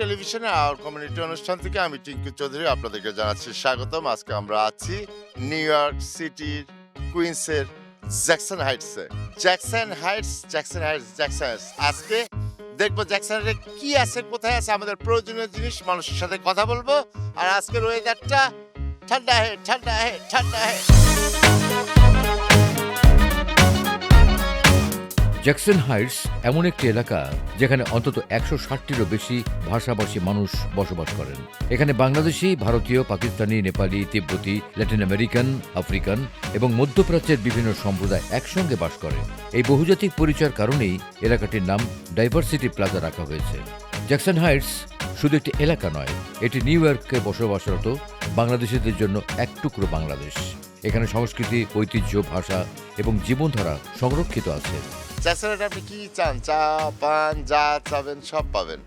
টেলিভিশনে আর কমিউনিটি অনুষ্ঠান থেকে আমি টিঙ্কু চৌধুরী আপনাদেরকে জানাচ্ছি স্বাগতম। আজকে আমরা আছি নিউ ইয়র্ক সিটির কুইন্সের Jackson হাইটসে। Jackson Heights Jackson Heights Jackson Heights. আজকে দেখব জ্যাকসন হাইটসে কি আছে, কোথায় আছে, আমাদের প্রয়োজনীয় জিনিস, মানুষের সাথে কথা বলব। আর আজকের ওয়েদারটা ঠান্ডা হে ঠান্ডা হে ঠান্ডা হে জ্যাকসন হাইটস এমন একটি এলাকা যেখানে অন্তত একশো ষাটটিরও বেশি ভাষাভাষী মানুষ বসবাস করেন। এখানে বাংলাদেশি, ভারতীয়, পাকিস্তানি, নেপালি, তিব্বতী, ল্যাটিন আমেরিকান, আফ্রিকান এবং মধ্যপ্রাচ্যের বিভিন্ন সম্প্রদায় একসঙ্গে বাস করে। এই বহুজাতিক পরিচয়ের কারণেই এলাকাটির নাম ডাইভার্সিটি প্লাজা রাখা হয়েছে। জ্যাকসন হাইটস শুধু একটি এলাকা নয়, এটি নিউ ইয়র্কে বসবাসরত বাংলাদেশিদের জন্য এক টুকরো বাংলাদেশ। এখানে সংস্কৃতি, ঐতিহ্য, ভাষা এবং জীবনধারা সংরক্ষিত আছে। জ্যাকসনের আপনি কি চান? চা পান যা চাবেন সব পাবেন।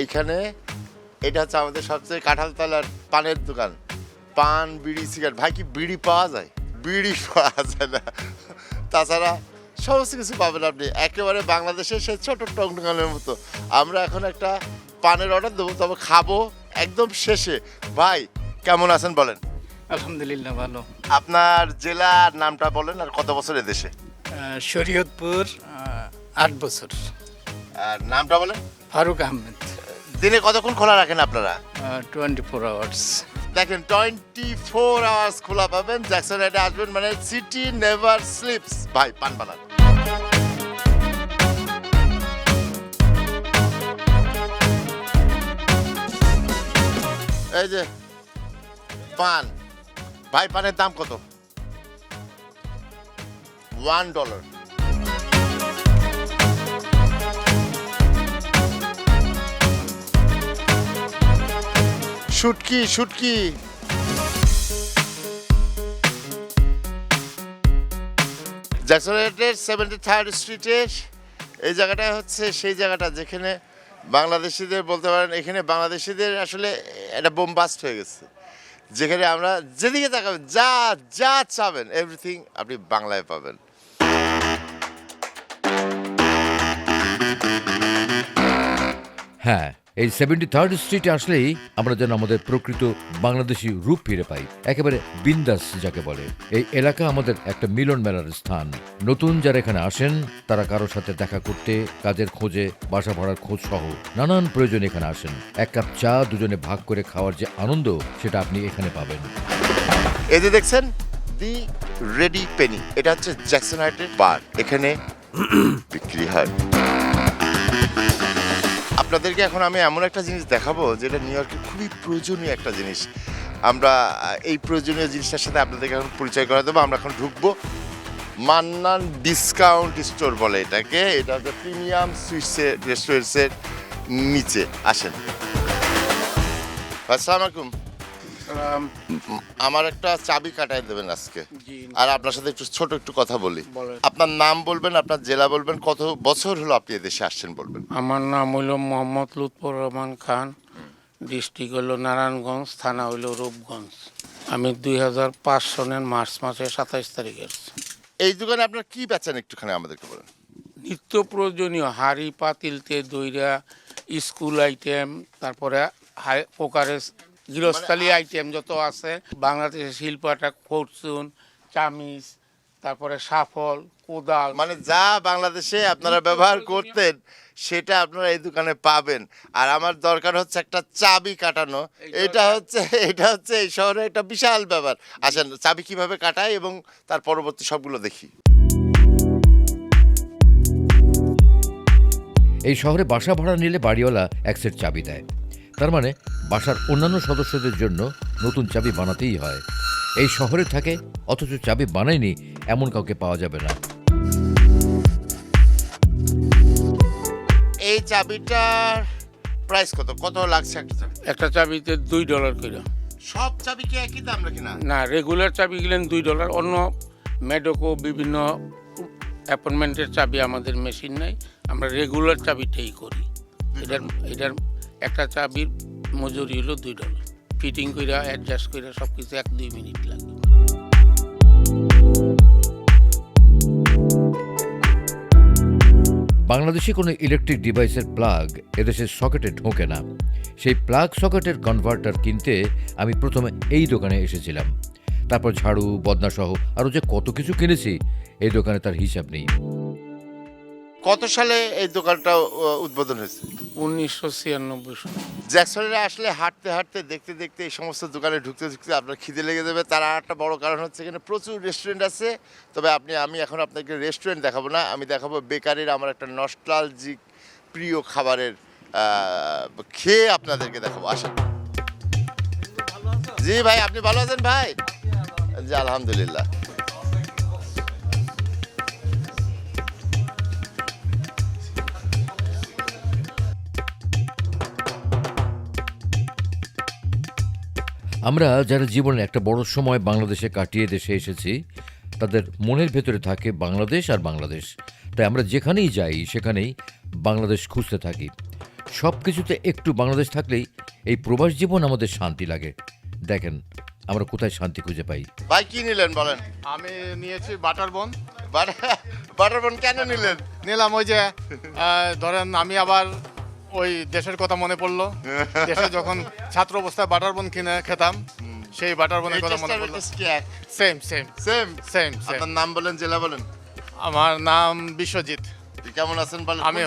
এইখানে এটা হচ্ছে আমাদের সবচেয়ে কাঁঠালতলার পানের দোকান। পান বিড়ি সিগারেট। ভাই কি বিড়ি পাওয়া যায়? বিড়ি পাওয়া যায় না। তাছাড়া সমস্ত কিছু পাবেন আপনি। একেবারে বাংলাদেশের সে ছোট টংটঙ্গানের মতো। আমরা এখন একটা পানের অর্ডার দেবো তবে খাব একদম শেষে। ভাই কেমন আছেন বলেন? আলহামদুলিল্লাহ ভালো। আপনার জেলার নামটা বলেন আর কত বছর এদেশে শরীয়তপুর আট বছর। আর নামটা বলেন? ফারুক আহমেদ। দিনে কতক্ষণ খোলা রাখেন আপনারা? টোয়েন্টি ফোর আওয়ার্স দেখেন টোয়েন্টি ফোর আওয়ার্স খোলা পাবেন। জ্যাকসন রাইডে আসবেন মানে সিটি নেভার স্লিপস ভাই পান বানান। এই যে পান। ভাই পানের দাম কত? ওয়ান ডলার শুটকি শুটকি। জ্যাকসনের সেভেন্টি থার্ড স্ট্রিটের এই জায়গাটা হচ্ছে সেই জায়গাটা যেখানে বাংলাদেশিদের বলতে পারেন, এখানে বাংলাদেশিদের আসলে একটা বোমবাস্ট হয়ে গেছে। যেখানে আমরা যেদিকে তাকাবেন, যা যা চাবেন এভরিথিং আপনি বাংলায় পাবেন। হ্যাঁ এই সেভেন্টি থার্ড স্ট্রিটে আসলেই আমরা যেন আমাদের প্রকৃত বাংলাদেশি রূপ ফিরে পাই, একেবারে বিন্দাস যাকে বলে। এই এলাকা আমাদের একটা মিলন মেলার স্থান। নতুন যারা এখানে আসেন, তারা কারোর সাথে দেখা করতে, কাজের খোঁজে, বাসা ভাড়ার খোঁজ সহ নানান প্রয়োজন এখানে আসেন। এক কাপ চা দুজনে ভাগ করে খাওয়ার যে আনন্দ, সেটা আপনি এখানে পাবেন। এই যে দেখছেন, দি রেডি পেনি। এটা হচ্ছে জ্যাকসন হাইটের বার। এখানে বিক্রি হয়। আপনাদেরকে এখন আমি এমন একটা জিনিস দেখাবো যেটা নিউ ইয়র্কে খুবই প্রয়োজনীয় একটা জিনিস। আমরা এই প্রয়োজনীয় জিনিসটার সাথে আপনাদেরকে এখন পরিচয় করা দেবো। আমরা এখন ঢুকবো মান্নান ডিসকাউন্ট স্টোর বলে এটাকে। এটা হচ্ছে প্রিমিয়াম সুইটসের রেস্টুরেন্টসের নিচে। আসেন। আসসালামু আলাইকুম। আমার একটা চাবি কাটাই দেবেন আজকে। আর আপনার সাথে একটু ছোট একটু কথা বলি। আপনার নাম বলবেন আপনার জেলা বলবেন কত বছর হলো আপনি এদেশে আসছেন বলবেন? আমার নাম হইল মোহাম্মদ লুৎফর রহমান খান ডিস্ট্রিক্ট হইল নারায়ণগঞ্জ থানা হইল রূপগঞ্জ। আমি দুই হাজার পাঁচ সনের মার্চ মাসের সাতাইশ তারিখে এই দোকানে আপনার কি বেচেন একটুখানি আমাদেরকে বলেন। নিত্য প্রয়োজনীয় হাড়ি পাতিলতে দইরা স্কুল আইটেম তারপরে হাই প্রকারের গৃহস্থালী আইটেম যত আছে বাংলাদেশের শিল্প একটা ফরচুন চামিচ তারপরে সাফল কোদাল। মানে যা বাংলাদেশে আপনারা ব্যবহার করতেন সেটা আপনারা এই দোকানে পাবেন। আর আমার দরকার হচ্ছে একটা চাবি কাটানো। এটা হচ্ছে এটা হচ্ছে এই শহরে একটা বিশাল ব্যাপার। আসেন চাবি কীভাবে কাটায় এবং তার পরবর্তী সবগুলো দেখি। এই শহরে বাসা ভাড়া নিলে বাড়িওয়ালা এক সেট চাবি দেয়। তার মানে বাসার অন্যান্য সদস্যদের জন্য নতুন চাবি বানাতেই হয়। এই শহরে থাকে অথচ চাবি বানায়নি এমন কাউকে পাওয়া যাবে না। এই চাবিটার প্রাইস কত? কত লাগছে একটা চাবি? একটা চাবিতে দুই ডলার করে। সব চাবি কি একই দাম নাকি না? না রেগুলার চাবি গেলেন দুই ডলার অন্য মেডোকো বিভিন্ন অ্যাপয়েন্টমেন্টের চাবি আমাদের মেশিন নাই আমরা রেগুলার চাবিটাই করি। এটার এটার একটা চাবির মজুরি হলো দুই ডলার। ফিটিং কইরা অ্যাডজাস্ট কইরা সব কিছু এক দুই মিনিট লাগে বাংলাদেশে কোনো ইলেকট্রিক ডিভাইসের প্লাগ এদেশের সকেটে ঢোকে না। সেই প্লাগ সকেটের কনভার্টার কিনতে আমি প্রথমে এই দোকানে এসেছিলাম। তারপর ঝাড়ু, বদনাসহ আরও যে কত কিছু কিনেছি, এই দোকানে তার হিসাব নেই। কত সালে এই দোকানটা উদ্বোধন হয়েছে? উনিশশো ছিয়ানব্বই সাল। জ্যাকসনের আসলে হাঁটতে হাঁটতে দেখতে দেখতে এই সমস্ত দোকানে ঢুকতে ঢুকতে আপনার খিদে লেগে যাবে। তার আর একটা বড় কারণ হচ্ছে এখানে প্রচুর রেস্টুরেন্ট আছে। তবে আপনি আমি এখন আপনাকে রেস্টুরেন্ট দেখাবো না। আমি দেখাবো বেকারির আমার একটা নস্টালজিক প্রিয় খাবারের খেয়ে আপনাদেরকে দেখাবো। আসেন জি ভাই আপনি ভালো আছেন ভাই? জি আলহামদুলিল্লাহ। আমরা যারা জীবনে একটা বড় সময় বাংলাদেশে কাটিয়ে দেশে এসেছি তাদের মনের ভেতরে থাকে বাংলাদেশ আর বাংলাদেশ। তাই আমরা যেখানেই যাই সেখানেই বাংলাদেশ খুঁজতে থাকি। সব কিছুতে একটু বাংলাদেশ থাকলেই এই প্রবাস জীবন আমাদের শান্তি লাগে। দেখেন আমরা কোথায় শান্তি খুঁজে পাই। ভাই কি নিলেন বলেন? আমি নিয়েছি বাটার বোন। বাটার বন কেন নিলেন? নিলাম ওই যে ধরেন আমি আবার ওই দেশের কথা মনে পড়ল। দেশে যখন ছাত্র অবস্থায় বাটার বোন কিনে খেতাম সেই বাটার বোনের কথা মনে পড়ল। সেম সেম সেম সেম আপনার নাম বলেন জেলা বলেন। আমার নাম বিশ্বজিৎ। কেমন আছেন বলেন? আমি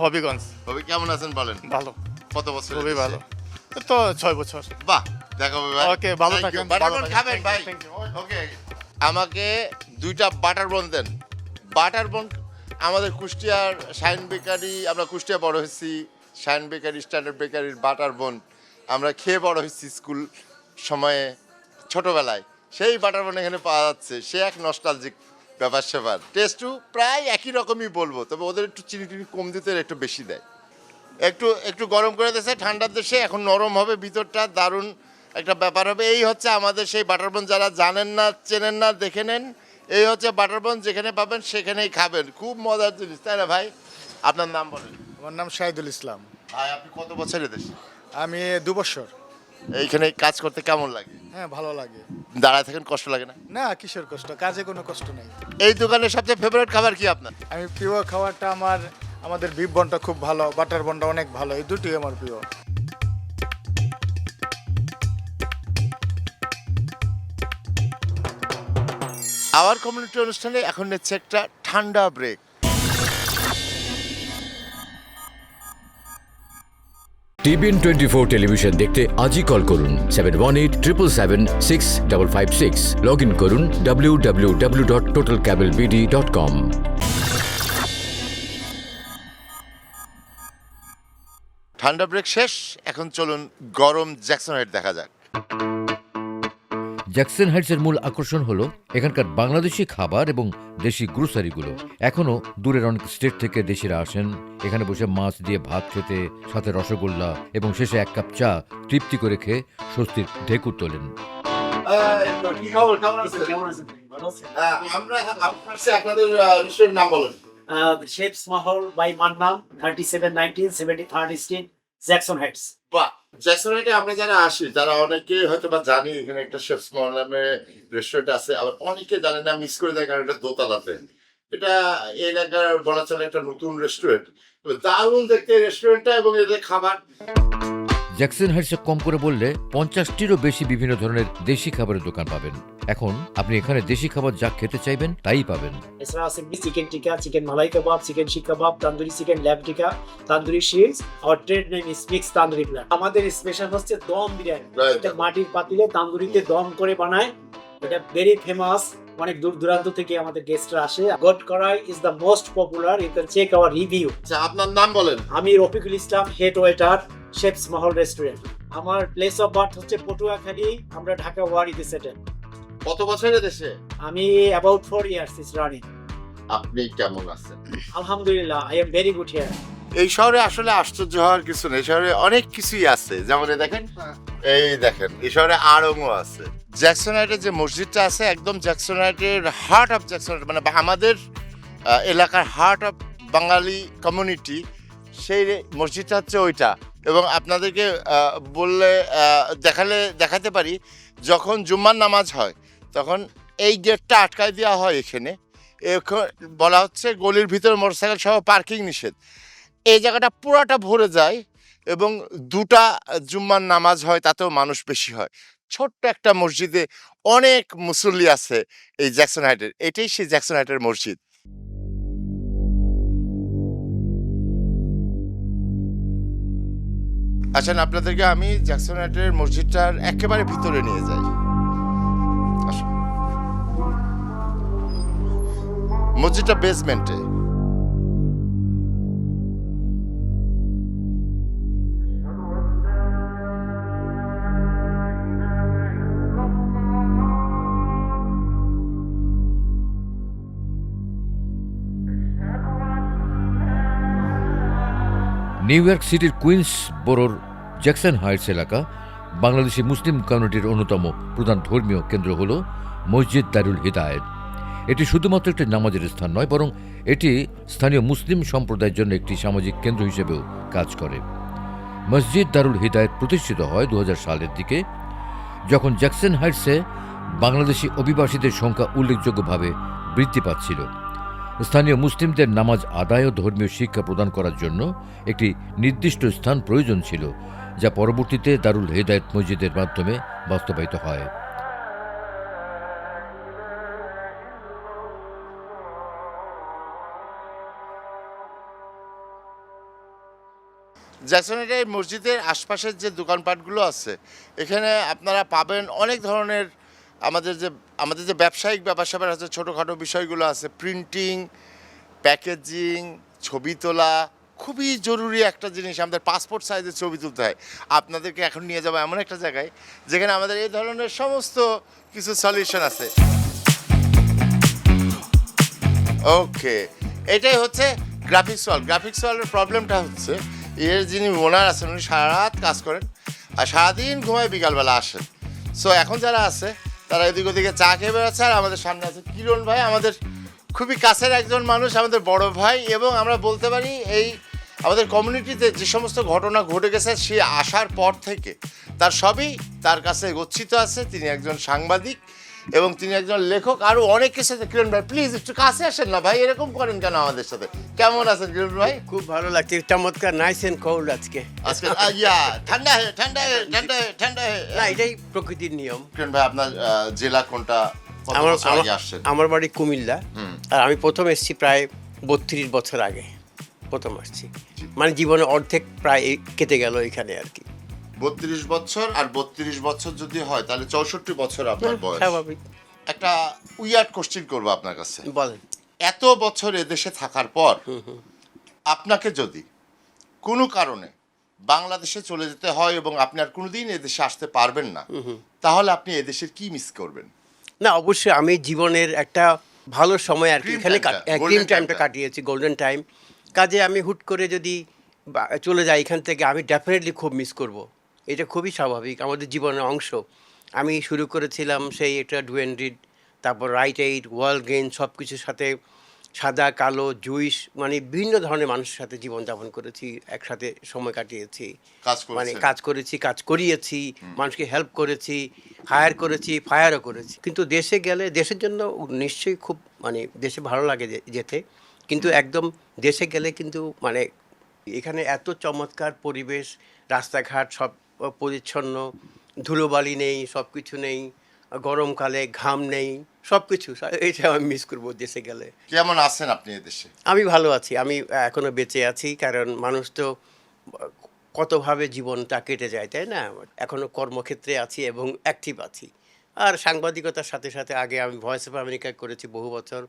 হবিগঞ্জ। কবি কেমন আছেন বলেন? ভালো। কত বছর খুবই ভালো। তো ছয় বছর। বাহ দেখাবো ভাই। Okay, ভালো থাকেন, বাটার খাবেন ভাই। ওকে আমাকে দুইটা বাটার বন দেন। বাটার বন আমাদের কুষ্টিয়ার শাইন বেকারি আমরা কুষ্টিয়া বড় হয়েছি। শাইন বেকারি, স্ট্যান্ডার্ড বেকারির বাটার বন। আমরা খেয়ে বড় হয়েছি স্কুল সময়ে, ছোটবেলায়। সেই বাটার বন এখানে পাওয়া যাচ্ছে। সে এক নস্টালজিক ব্যাপার স্যাপার। টেস্টও প্রায় একই রকমই বলব, তবে ওদের একটু চিনি টিনি কম দিতে একটু বেশি দেয়। একটু একটু গরম করে দিয়েছে, ঠান্ডার দেশে এখন নরম হবে, ভিতরটা দারুণ একটা ব্যাপার হবে। এই হচ্ছে আমাদের সেই বাটার বাটারবন যারা জানেন না, চেনেন না, দেখে নেন। এই হচ্ছে বাটার বাটারবন যেখানে পাবেন সেখানেই খাবেন। খুব মজার জিনিস, তাই না ভাই? আপনার নাম বলেন। আমার নাম শাহিদুল ইসলাম। ভাই আপনি কত বছর দেশে? আমি দু বছর। এইখানে কাজ করতে কেমন লাগে? হ্যাঁ ভালো লাগে। দাঁড়ায় থাকেন কষ্ট লাগে না? না কিসের কষ্ট? কাজে কোনো কষ্ট নেই। এই দোকানের সবচেয়ে ফেভারিট খাবার কি আপনার? আমি প্রিয় খাবারটা আমার আমাদের বিফ বনটা খুব ভালো বাটার বনটা অনেক ভালো এই দুটোই আমার প্রিয়। আওয়ার কমিউনিটি অনুষ্ঠানে এখন নিচ্ছে একটা ঠান্ডা break TVN twenty four television দেখতে আজই কল করুন seven one eight triple seven six double five six log in করুন W W W dot Total Cable BD dot com ঠান্ডা ব্রেক শেষ, এখন চলুন গরম জ্যাকসন দেখা যাক। জ্যাকসন হাইটসের মূল আকর্ষণ হলো এখানকার বাংলাদেশি খাবার এবং দেশি গ্রোসারিগুলো। এখনও দূরের অনেক স্টেট থেকে দেশিরা আসেন। এখানে বসে মাছ দিয়ে ভাত খেতে সাথে রসগোল্লা এবং শেষে এক কাপ চা তৃপ্তি করে খেয়ে স্বস্তির ঢেকুর তোলেন। আমরা আপনাদের নাম বলেন। Uh, the Shapes Mahal by Mannam, 3719, 73rd Street, Jackson Heights. বাহ জ্যাকসন হাইটে আমরা যারা আসি তারা অনেকে হয়তো বা জানি এখানে একটা শেফ স্মল নামে রেস্টুরেন্ট আছে আবার অনেকে জানে না মিস করে দেয় কারণ এটা দোতলাতে। এটা এলাকার বলা চলে একটা নতুন রেস্টুরেন্ট দারুণ দেখতে রেস্টুরেন্টটা এবং এদের খাবার। জ্যাকসন হাইটসে কম করে বললে পঞ্চাশটিরও বেশি বিভিন্ন ধরনের দেশি খাবারের দোকান পাবেন। এখন আপনি এখানে দেশি খাবার যা খেতে চাইবেন তাই পাবেন। এছাড়া আছে চিকেন টিকা চিকেন মালাই কাবাব চিকেন শিক কাবাব tandoori chicken lamb tikka tandoori shells our trade name is mix tandoori plan আমাদের স্পেশাল হচ্ছে দম বিরিয়ানি। এটা মাটির পাতিলে তান্দুরিতে দম করে বানায়। এটা ভেরি ফেমাস অনেক দূর দূরান্ত থেকে আমাদের গেস্টরা আসে। গোট করাই is the most popular you can check our review আচ্ছা আপনার নাম বলেন। আমি রফিকুল ইসলাম হেড ওয়েটার শেপস মহল রেস্টুরেন্ট আমার প্লেস অফ বার্থ হচ্ছে পটুয়াখালী আমরা ঢাকা ওয়ারিতে সেটেল কত বছরের দেশে? আমি about four years is running আপনি কেমন আছেন? আলহামদুলিল্লাহ I am very good here এই শহরে আসলে আশ্চর্য হওয়ার কিছু নেই শহরে অনেক কিছুই আছে। যেমন এই দেখেন এই দেখেন এই শহরে আড়ংও আছে। জ্যাকসনাইটের যে মসজিদটা আছে একদম জ্যাকসনাইটের হার্ট অফ জ্যাকসনাইট মানে আমাদের এলাকার হার্ট অফ বাঙালি কমিউনিটি সেই মসজিদটা হচ্ছে ওইটা। এবং আপনাদেরকে আহ, বললে আহ, দেখালে দেখাতে পারি যখন জুম্মার নামাজ হয় তখন এই গেটটা আটকায় দেওয়া হয় এখানে। এখ- বলা হচ্ছে গলির ভিতরে মোটরসাইকেল সহ পার্কিং নিষেধ। এই জায়গাটা পুরাটা ভরে যায় এবং দুটা জুম্মার নামাজ হয়, তাতেও মানুষ বেশি হয়। ছোট্ট একটা মসজিদে অনেক মুসল্লি আছে এই জ্যাকসন হাইটের। এটাই সেই জ্যাকসন হাইটের মসজিদ। আচ্ছা আপনাদেরকে আমি জ্যাকসন হাইটের মসজিদটার একেবারে ভিতরে নিয়ে যাই। মসজিদটা বেসমেন্টে নিউ ইয়র্ক সিটির কুইন্স বোরোর জ্যাকসন হাইটস এলাকা বাংলাদেশি মুসলিম কমিউনিটির অন্যতম প্রধান ধর্মীয় কেন্দ্র হল মসজিদ দারুল হিদায়েত। এটি শুধুমাত্র একটি নামাজের স্থান নয়, বরং এটি স্থানীয় মুসলিম সম্প্রদায়ের জন্য একটি সামাজিক কেন্দ্র হিসেবেও কাজ করে। মসজিদ দারুল হিদায়েত প্রতিষ্ঠিত হয় দু হাজার সালের দিকে, যখন জ্যাকসন হাইটসে বাংলাদেশি অভিবাসীদের সংখ্যা উল্লেখযোগ্যভাবে বৃদ্ধি পাচ্ছিল। স্থানীয় মুসলিমদের নামাজ আদায় ও ধর্মীয় শিক্ষা প্রদান করার জন্য একটি নির্দিষ্ট স্থান প্রয়োজন ছিল, যা পরবর্তীতে দারুল হেদায়েত মসজিদের মাধ্যমে বাস্তবায়িত হয়। জ্যাকসনের মসজিদের আশপাশের যে দোকানপাটগুলো আছে, এখানে আপনারা পাবেন অনেক ধরনের আমাদের যে আমাদের যে ব্যবসায়িক ব্যাপার স্যাপার আছে, ছোটোখাটো বিষয়গুলো আছে প্রিন্টিং প্যাকেজিং ছবি তোলা, খুবই জরুরি একটা জিনিস, আমাদের পাসপোর্ট সাইজের ছবি তুলতে হয়। আপনাদেরকে এখন নিয়ে যাব এমন একটা জায়গায়, যেখানে আমাদের এই ধরনের সমস্ত কিছু সলিউশন আছে। ওকে এটাই হচ্ছে গ্রাফিক্স ওয়াল গ্রাফিক্স ওয়ালের প্রবলেমটা হচ্ছে এর যিনি ওনার আছেন, উনি সারা রাত কাজ করেন আর সারাদিন ঘুমায় বিকালবেলা আসেন। সো এখন যারা আছে, তারা এদিক ওদিকে চা খেয়ে বেড়াচ্ছে আর আমাদের সামনে আছে কিরণ ভাই, আমাদের খুবই কাছের একজন মানুষ, আমাদের বড় ভাই এবং আমরা বলতে পারি এই আমাদের কমিউনিটিতে যে সমস্ত ঘটনা ঘটে গেছে, সে আসার পর থেকে তার সবই তার কাছে গচ্ছিত আছে। তিনি একজন সাংবাদিক এবং তিনি একজন লেখক আরও অনেক কিছু আছে কিরণ ভাই প্লিজ একটু কাছে আসেন না ভাই এরকম করেন কেন আমাদের সাথে? কেমন আছেন কিরণ ভাই? খুব ভালো লাগছে চমৎকার নাইস এন্ড কোল্ড আজকে। আজকে ইয়া ঠান্ডা হয়ে ঠান্ডা হয়ে ঠান্ডা হয়ে ঠান্ডা হয়ে না এটাই প্রকৃতির নিয়ম। কিরণ ভাই আপনার জেলা কোনটা? আমার আমার বাড়ি কুমিল্লা। আর আমি প্রথম এসেছি প্রায় বত্রিশ বছর আগে। প্রথম আসছি। মানে জীবনে অর্ধেক প্রায় কেটে গেল এখানে আর কি। বত্রিশ বছর আর বত্রিশ বছর যদি হয় তাহলে চৌষট্টি বছর আপনার বয়স। স্বাভাবিক। একটা উইয়ার্ড কোশ্চিন করব আপনার কাছে। বলেন। এত বছর এদেশে থাকার পর আপনাকে যদি কোনো কারণে বাংলাদেশে চলে যেতে হয় এবং আপনি আর কোনোদিন এদেশে আসতে পারবেন না তাহলে আপনি এদেশের কি মিস করবেন? না অবশ্যই আমি জীবনের একটা ভালো সময় আর কি এখানে টাইমটা কাটিয়েছি গোল্ডেন টাইম কাজে আমি হুট করে যদি চলে যাই এখান থেকে আমি ডেফিনেটলি খুব মিস করব। এটা খুবই স্বাভাবিক আমাদের জীবনের অংশ। আমি শুরু করেছিলাম সেই এটা ডুয়েন্ডিড তারপর রাইট এইড ওয়ার্ল্ড গেইন সব কিছুর সাথে সাদা কালো জুইস মানে বিভিন্ন ধরনের মানুষের সাথে জীবনযাপন করেছি একসাথে সময় কাটিয়েছি। কাজ মানে কাজ করেছি কাজ করিয়েছি মানুষকে হেল্প করেছি হায়ার করেছি ফায়ারও করেছি। কিন্তু দেশে গেলে দেশের জন্য নিশ্চয়ই খুব মানে দেশে ভালো লাগে যে- যেতে। কিন্তু একদম দেশে গেলে কিন্তু মানে এখানে এত চমৎকার পরিবেশ রাস্তাঘাট সব পরিচ্ছন্ন ধুলোবালি নেই সব কিছু নেই গরমকালে ঘাম নেই সব কিছু এইটা আমি মিস করব দেশে গেলে। কেমন আছেন আপনি এদেশে? আমি ভালো আছি। আমি এখনও বেঁচে আছি কারণ মানুষ তো কতভাবে জীবনটা কেটে যায় তাই না? এখনও কর্মক্ষেত্রে আছি এবং অ্যাক্টিভ আছি। আর সাংবাদিকতার সাথে সাথে আগে আমি ভয়েস অফ আমেরিকা করেছি বহু বছর।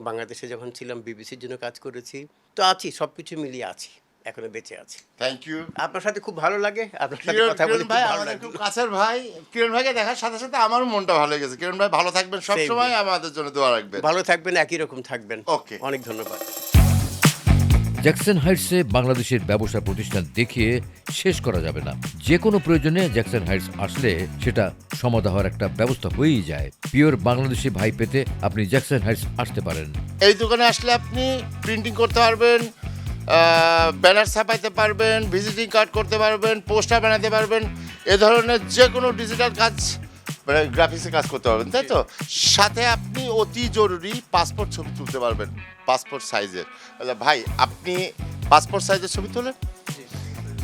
বাংলাদেশে যখন ছিলাম বিবিসির জন্য কাজ করেছি। তো আছি সব কিছু মিলিয়ে আছি। এখনও বেঁচে আছে। থ্যাংক ইউ আপনার সাথে খুব ভালো লাগে আপনার সাথে কথা বলে ভাই আমাদের খুব কাছের ভাই। কিরণ ভাইকে দেখার সাথে সাথে আমারও মনটা ভালো হয়ে গেছে কিরণ ভাই ভালো থাকবেন সবসময় আমাদের জন্য দোয়া রাখবেন। ভালো থাকবেন একই রকম থাকবেন। Okay. অনেক ধন্যবাদ। জ্যাকসন হাইটসে বাংলাদেশের ব্যবসা প্রতিষ্ঠান দেখিয়ে শেষ করা যাবে না। যে কোনো প্রয়োজনে জ্যাকসন হাইটস আসলে সেটা সমাধা হওয়ার একটা ব্যবস্থা হয়েই যায়। পিওর বাংলাদেশি ভাই পেতে আপনি জ্যাকসন হাইটস আসতে পারেন। এই দোকানে আসলে আপনি প্রিন্টিং করতে পারবেন ব্যানার ছাপাইতে পারবেন ভিজিটিং কার্ড করতে পারবেন পোস্টার বানাতে পারবেন এ ধরনের যে কোনো ডিজিটাল কাজ মানে গ্রাফিক্সে কাজ করতে পারবেন তাই তো? সাথে আপনি অতি জরুরি পাসপোর্ট ছবি তুলতে পারবেন পাসপোর্ট সাইজের তাহলে ভাই আপনি পাসপোর্ট সাইজের ছবি তোলেন?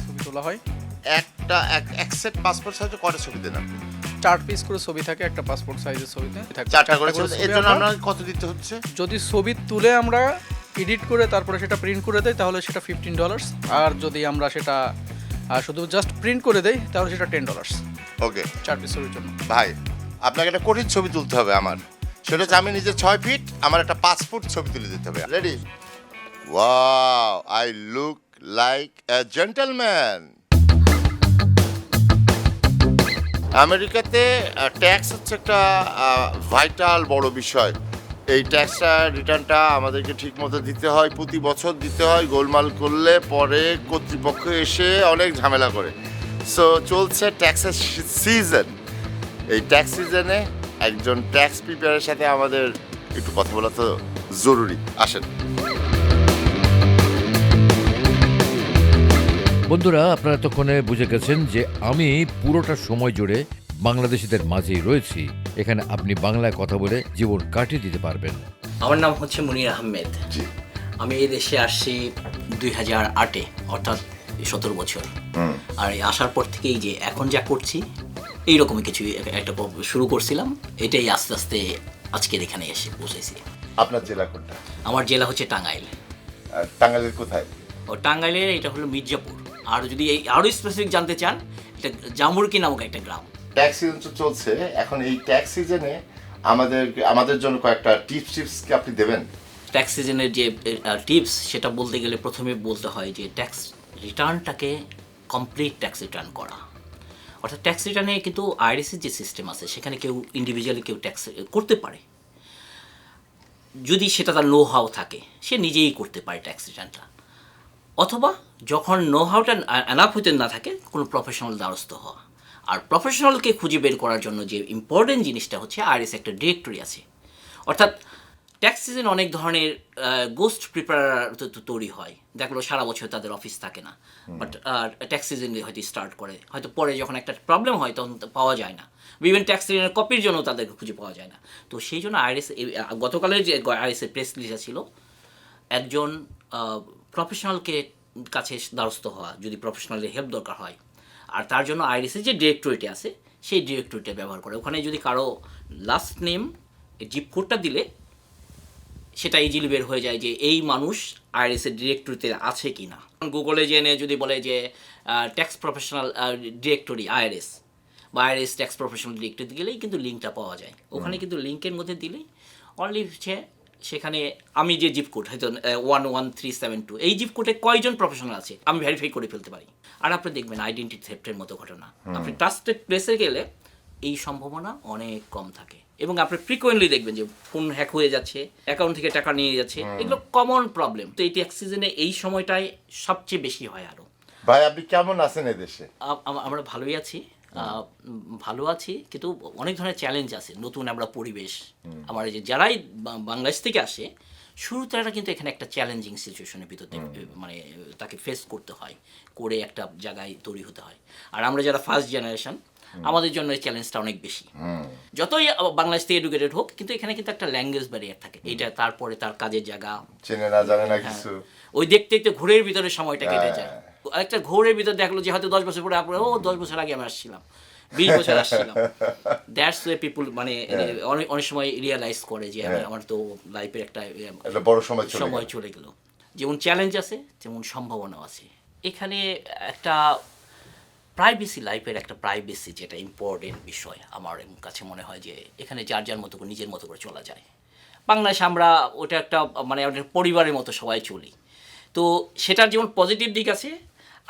ছবি তোলা হয়। একটা এক- এক সেট পাসপোর্ট সাইজে কটা ছবি দেন আপনি? চার পিস করে ছবি থাকে একটা পাসপোর্ট সাইজের ছবিতে। চারটা করে এর জন্য আপনার কত দিতে হচ্ছে? যদি ছবি তুলে আমরা এডিট করে তারপরে সেটা প্রিন্ট করে দেয় তাহলে সেটা ফিফটিন ডলার্স আর যদি আমরা সেটা শুধু জাস্ট প্রিন্ট করে দেই তাহলে সেটা টেন ডলার্স ওকে চার পিস ছবির জন্য। ভাই আপনাকে একটা কঠিন ছবি তুলতে হবে আমার। সেটা হচ্ছে আমি নিজে ছয় ফিট আমার একটা পাঁচ ফুট ছবি তুলে দিতে হবে। Ready wow I look like a gentleman আমেরিকাতে ট্যাক্স হচ্ছে একটা ভাইটাল বড় বিষয়। এই ট্যাক্সটা রিটার্নটা আমাদেরকে ঠিক মতো দিতে হয়, প্রতি বছর দিতে হয়, গোলমাল করলে পরে কর্তৃপক্ষ এসে অনেক ঝামেলা করে। সো চলছে ট্যাক্সের সিজন এই ট্যাক্স সিজনে একজন ট্যাক্স প্রিপেয়ারের সাথে আমাদের একটু কথা বলা তো জরুরি। আসেন। বন্ধুরা, আপনারা এতক্ষণে বুঝে গেছেন যে আমি পুরোটা সময় জুড়ে বাংলাদেশিদের মাঝেই রয়েছি। এখানে আপনি বাংলায় কথা বলে জীবন কাটিয়ে দিতে পারবেন। আমার নাম হচ্ছে মুনির আহমেদ। জি। আমি এই দেশে আসছি দুই হাজার আটে অর্থাৎ সতেরো বছর। আর এই আসার পর থেকেই যে এখন যা করছি এইরকমই কিছু এক- একটা শুরু করছিলাম। এটাই আস্তে আস্তে আজকের এখানে এসে পৌঁছেছি। আপনার জেলা কোনটা? আমার জেলা হচ্ছে টাঙ্গাইল। টাঙ্গাইলের কোথায়? ও টাঙ্গাইলের এটা হলো মির্জাপুর। আর যদি এই আরও স্পেসিফিক জানতে চান এটা জামুরকি নামক একটা গ্রাম। ট্যাক্স সিজন চলছে, এখন এই ট্যাক্স সিজনে আমাদের আমাদের জন্য কয়েকটা টিপস টিপস কি আপনি দেবেন? ট্যাক্স সিজনের যে টিপস সেটা বলতে গেলে প্রথমে বলতে হয় যে ট্যাক্স রিটার্নটাকে কমপ্লিট ট্যাক্স রিটার্ন করা। অর্থাৎ ট্যাক্স রিটার্নে কিন্তু আইরিসির যে সিস্টেম আছে, সেখানে কেউ ইন্ডিভিজুয়ালি কেউ ট্যাক্স করতে পারে। যদি সেটা তার নো হাও থাকে, সে নিজেই করতে পারে ট্যাক্স রিটার্নটা অথবা যখন নো হাউটা অ্যানাপ হইতে না থাকে, কোনো প্রফেশনাল দ্বারস্থ হওয়া। আর প্রফেশনালকে খুঁজে বের করার জন্য যে ইম্পর্টেন্ট জিনিসটা হচ্ছে আইরিস একটা ডিরেক্টরি আছে। অর্থাৎ ট্যাক্স সিজন অনেক ধরনের গোস্ট প্রিপারার তৈরি হয়। দেখল সারা বছর তাদের অফিস থাকে না। বাট ট্যাক্স সিজন হয়তো স্টার্ট করে। হয়তো পরে যখন একটা প্রবলেম হয় তখন পাওয়া যায় না। বিভিন্ন ট্যাক্স সিজনের কপির জন্য তাদেরকে খুঁজে পাওয়া যায় না। তো সেই জন্য আইরিস গতকালের যে আইরিসের প্রেস রিলিজটা ছিল একজন প্রফেশনালকে কাছে দ্বারস্থ হওয়া যদি প্রফেশনালের হেল্প দরকার হয় আর তার জন্য আইরিসের যে ডিরেক্টরিটি আছে সেই ডিরেক্টরিটা ব্যবহার করে। ওখানে যদি কারও লাস্ট নেম জিপ কোডটা দিলে সেটা ইজিলি বের হয়ে যায় যে এই মানুষ আইরিসের ডিরেক্টরিতে আছে কি না গুগলে জেনে যদি বলে যে ট্যাক্স প্রফেশনাল ডিরেক্টরি আইআরএস বা আইআরএস ট্যাক্স প্রফেশনাল ডিরেক্টরি গেলেই কিন্তু লিঙ্কটা পাওয়া যায়। ওখানে কিন্তু লিঙ্কের মধ্যে দিলেই অনলি হচ্ছে সেখানে আমি যে জিপ কোড হয়তো one one three seven two এই জিপ কোডে কয়জন প্রফেশনাল আছে আমি ভেরিফাই করে ফেলতে পারি। আর আপনি দেখবেন আইডেন্টি থেফটের মতো ঘটনা। আপনি ট্রাস্টেড প্লেসে গেলে এই সম্ভাবনা অনেক কম থাকে। এবং আপনি ফ্রিকোয়েন্টলি দেখবেন যে ফোন হ্যাক হয়ে যাচ্ছে অ্যাকাউন্ট থেকে টাকা নিয়ে যাচ্ছে এগুলো কমন প্রবলেম তো এই ট্যাক্স সিজনে এই সময়টায় সবচেয়ে বেশি হয় আরও ভাই আপনি কেমন আছেন এদেশে? আমরা ভালোই আছি। ভালো আছি কিন্তু অনেক ধরনের চ্যালেঞ্জ আছে নতুন আমরা পরিবেশ। আমার এই যে যারাই বাংলাদেশ থেকে আসে শুরুতে তারা কিন্তু এখানে একটা চ্যালেঞ্জিং সিচুয়েশনের ভিতর মানে তাকে ফেস করতে হয় করে একটা জায়গায় তৈরি হতে হয়। আর আমরা যারা ফার্স্ট জেনারেশন আমাদের জন্য এই চ্যালেঞ্জটা অনেক বেশি। যতই বাংলাদেশ থেকে এডুকেটেড হোক কিন্তু এখানে কিন্তু একটা ল্যাঙ্গুয়েজ ব্যারিয়ার থাকে। এটা তারপরে তার কাজের জায়গা। চেনে না জানে না হ্যাঁ। কিছু। ওই দেখতে দেখতে ঘুরের ভিতরে সময়টা কেটে হ্যাঁ। যায়। একটা ঘোরের ভিতরে দেখল যে হয়তো দশ বছর পরে আপনার ও দশ বছর আগে আমি আসছিলাম বিশ বছর আসছিলাম। দ্যাটস ওয়ে পিপুল মানে অনেক অনেক সময় রিয়েলাইজ করে যে আমার- আমার তো লাইফের একটা বড় সময় সময় চলে গেল। যেমন চ্যালেঞ্জ আছে তেমন সম্ভাবনাও আছে। এখানে একটা প্রাইভেসি লাইফের একটা প্রাইভেসি যেটা ইম্পর্টেন্ট বিষয় আমার কাছে মনে হয় যে এখানে যার যার মতো করে নিজের মতো করে চলা যায়। বাংলাদেশে আমরা ওটা একটা মানে পরিবারের মতো সবাই চলি। তো সেটার যেমন পজিটিভ দিক আছে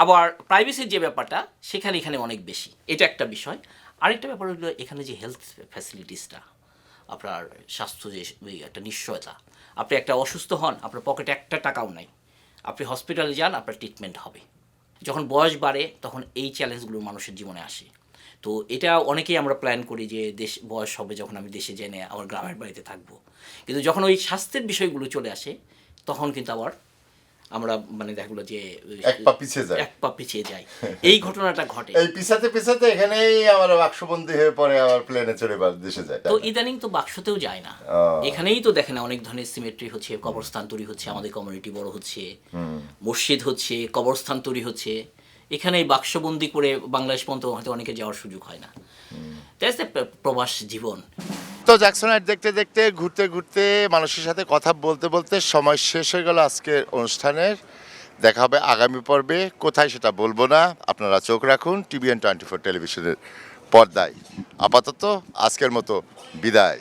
আবার প্রাইভেসির যে ব্যাপারটা, সেখানে এখানে অনেক বেশি। এটা একটা বিষয়। আরেকটা ব্যাপার হলো এখানে যে হেলথ ফ্যাসিলিটিসটা আপনার স্বাস্থ্য যে একটা নিশ্চয়তা, আপনি একটা অসুস্থ হন, আপনার পকেটে একটা টাকাও নাই। আপনি হসপিটালে যান, আপনার ট্রিটমেন্ট হবে। যখন বয়স বাড়ে, তখন এই চ্যালেঞ্জগুলো মানুষের জীবনে আসে। তো এটা অনেকেই আমরা প্ল্যান করি যে দেশ, বয়স হবে যখন আমি দেশে জেনে আমার গ্রামের বাড়িতে থাকব। কিন্তু যখন ওই স্বাস্থ্যের বিষয়গুলো চলে আসে, তখন কিন্তু আবার আমরা মানে দেখল যে এক পা পিছিয়ে যায়। এক পা পিছিয়ে যাই এই ঘটনাটা ঘটে। এই পিছাতে পিছাতে এখানেই আমার বাক্সবন্দি হয়ে পরে আবার প্লেনে চড়ে বা দেশে যায়। তো ইদানিং তো বাক্সতেও যায় না। এখানেই তো দেখেন অনেক ধরনের সিমেট্রি হচ্ছে কবরস্থান তৈরি হচ্ছে আমাদের কমিউনিটি বড় হচ্ছে মসজিদ হচ্ছে কবরস্থান তৈরি হচ্ছে। এখানে বাক্সবন্দি করে বাংলাদেশ পর্যন্ত হয়তো অনেকে যাওয়ার সুযোগ হয় না। দ্যাটস দ্য প্রবাস জীবন। তো জ্যাকসনাইট দেখতে দেখতে, ঘুরতে ঘুরতে, মানুষের সাথে কথা বলতে বলতে সময় শেষ হয়ে গেল আজকের অনুষ্ঠানের। দেখা হবে আগামী পর্বে। কোথায় সেটা বলব না। আপনারা চোখ রাখুন টিভিএন টোয়েন্টি ফোর টেলিভিশনের পর্দায়। আপাতত আজকের মতো বিদায়।